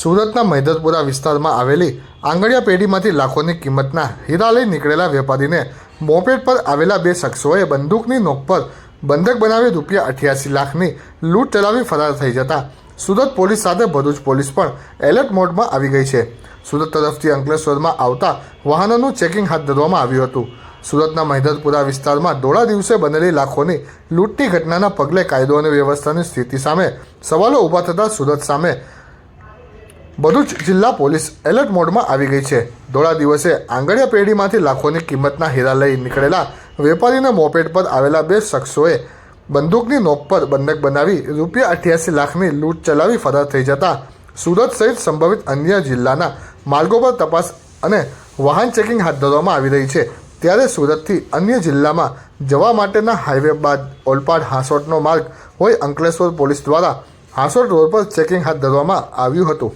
સુરતના મૈદરપુરા વિસ્તારમાં આવેલી આંગળિયા પેઢીમાંથી લાખોની કિંમતના હીરા લઈ નીકળેલા વેપારીને મોપેડ પર આવેલા બે શખ્સોએ બંદૂકની નોક પર બંધક બનાવી રૂપિયા અઠ્યાસી લાખની લૂંટ ચલાવી ફરાર થઈ જતા સુરત પોલીસ સાથે ભરૂચ પોલીસ પણ એલર્ટ મોડમાં આવી ગઈ છે. સુરત તરફથી અંકલેશ્વરમાં આવતા વાહનોનું ચેકિંગ હાથ ધરવામાં આવ્યું હતું. સુરતના મહિધરપુરા વિસ્તારમાં દોડા દિવસે બનેલી લાખોની લૂંટની ઘટનાના પગલે કાયદો અને વ્યવસ્થાની સ્થિતિ સામે સવાલો ઊભા થતાં સુરત સામે ભરૂચ જિલ્લા પોલીસ એલર્ટ મોડમાં આવી ગઈ છે. દોડા દિવસે આંગળિયા પેઢીમાંથી લાખોની કિંમતના હીરા લઈ નીકળેલા વેપારીના મોપેડ પર આવેલા બે શખ્સોએ બંદૂકની નોક પર બંધક બનાવી રૂપિયા અઠ્યાસી લાખની લૂંટ ચલાવી ફરાર થઈ જતા સુરત સહિત સંભવિત અન્ય જિલ્લાના માર્ગો પર તપાસ અને વાહન ચેકિંગ હાથ ધરવામાં આવી રહી છે. ત્યારે સુરતથી અન્ય જિલ્લામાં જવા માટેના હાઈવે બાદ ઓલપાડ હાંસોટનો માર્ગ હોય અંકલેશ્વર પોલીસ દ્વારા હાંસોટ રોડ પર ચેકિંગ હાથ ધરવામાં આવ્યું હતું.